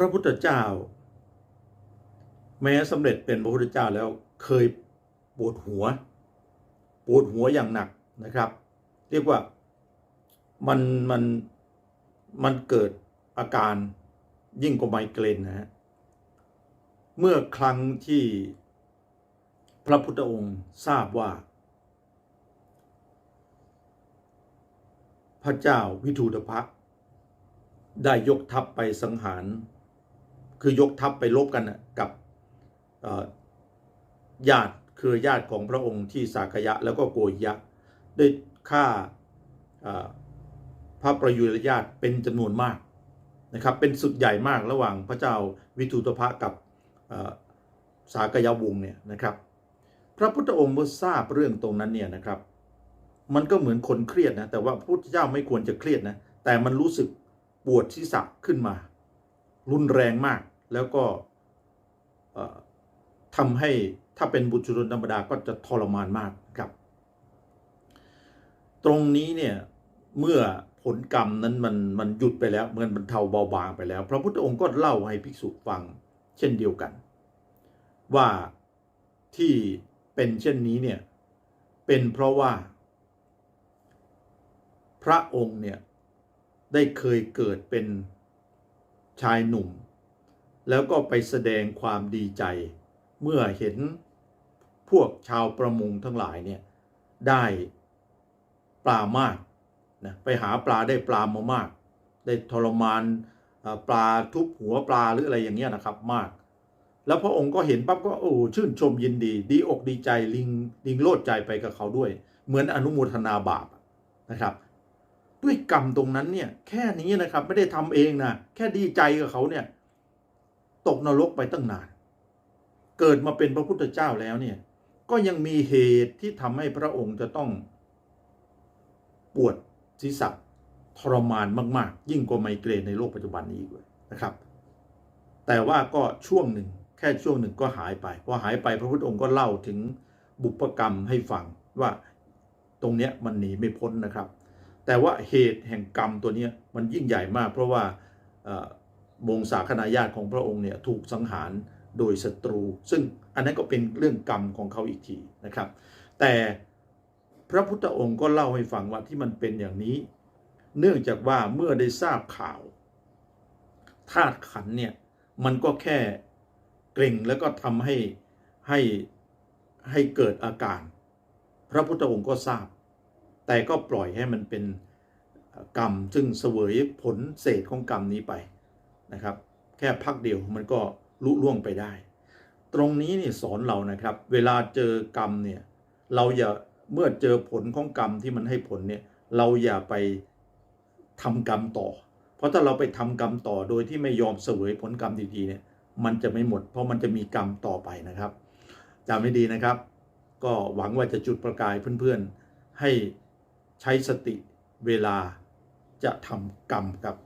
พระพุทธเจ้า แม้สำเร็จเป็นพระพุทธเจ้าแล้วเคยปวดหัว ปวดหัวอย่างหนักนะครับ เรียกว่ามันมันมันเกิดอาการยิ่งกว่าไมเกรนนะฮะเมื่อครั้งที่พระพุทธองค์ทราบว่า พระเจ้าวิทูตภะได้ยกทัพไปสังหาร คือยกทัพไปลบกันนะกับญาติคือญาติของพระองค์ที่สากยะแล้วก็โกยยะ ได้ฆ่าพระประยุรญาติเป็นจำนวนมากนะครับ เป็นสุดใหญ่มากระหว่างพระเจ้าวิทูตภะกับสากยะวงศ์เนี่ยนะครับ พระพุทธองค์เมื่อทราบเรื่องตรงนั้นเนี่ยนะครับ มันก็เหมือนคนเครียดนะแต่ว่าพระพุทธเจ้าไม่ควรจะเครียดนะแต่มันรู้สึกปวดศีรษะขึ้นมา รุนแรงมาก แล้วก็ทำให้ถ้าเป็นบุตรชนธรรมดาก็จะทรมานมากครับ ตรงนี้เนี่ยเมื่อผลกรรมนั้นมันมันหยุดไปแล้วเหมือนมันเทาเบาบางไปแล้ว พระพุทธองค์ก็เล่าให้ภิกษุฟังเช่นเดียวกัน ว่าที่เป็นเช่นนี้เนี่ยเป็นเพราะว่า พระองค์เนี่ยได้เคยเกิดเป็น ชายหนุ่ม แล้วก็ไปแสดงความดีใจ เมื่อเห็นพวกชาวประมงทั้งหลายเนี่ยได้ปลามากนะไปหาปลาได้ปลามามาก ได้ทรมานปลาทุบหัวปลาหรืออะไรอย่างเงี้ยนะครับมาก แล้วพระองค์ก็เห็นปั๊บก็โอ้ชื่นชมยินดี ดีอกดีใจลิงลิงโลดใจไปกับเขาด้วย เหมือนอนุโมทนาบาปนะครับ ด้วยกรรมตรงนั้นเนี่ยแค่นี้นะครับ ไม่ได้ทำเองนะแค่ดีใจกับเขาเนี่ย ตกนรกไปตั้งนาน เกิดมาเป็นพระพุทธเจ้าแล้วเนี่ย ก็ยังมีเหตุที่ทำให้พระองค์จะต้อง ปวดศีรษะทรมานมาก ๆ ยิ่งกว่าไมเกรนในโลกปัจจุบันนี้เลยนะครับ แต่ว่าก็ช่วงหนึ่งแค่ช่วงหนึ่งก็หายไปพอหายไปพระพุทธองค์ก็เล่าถึงบุพกรรมให้ฟังว่าตรงเนี้ยมันหนีไม่พ้นนะครับ แต่ว่าเหตุแห่งกรรมตัวนี้มันยิ่งใหญ่มาก เพราะว่าวงศาคณาญาติของพระองค์เนี่ยถูกสังหารโดยศัตรู ซึ่งอันนั้นก็เป็นเรื่องกรรมของเขาอีกทีนะครับ แต่พระพุทธองค์ก็เล่าให้ฟังว่าที่มันเป็นอย่างนี้ เนื่องจากว่าเมื่อได้ทราบข่าวธาตุขันเนี่ยมันก็แค่เกร็งแล้วก็ทำให้ให้ให้เกิดอาการ พระพุทธองค์ก็ทราบ แต่ก็ปล่อยให้มันเป็นกรรมซึ่งเสวยผลเศษของกรรมนี้ไปนะครับ แค่พักเดียวมันก็ลุล่วงไปได้ ตรงนี้นี่สอนเรานะครับ เวลาเจอกรรมเนี่ยเราอย่าเมื่อเจอผลของกรรมที่มันให้ผลเนี่ยเราอย่าไปทำกรรมต่อ เพราะถ้าเราไปทำกรรมต่อโดยที่ไม่ยอมเสวยผลกรรมดีๆเนี่ยมันจะไม่หมด เพราะมันจะมีกรรมต่อไปนะครับจำให้ดีนะครับ ก็หวังว่าจะจุดประกายเพื่อนๆให้ ใช้สติเวลาจะทำกรรมครับ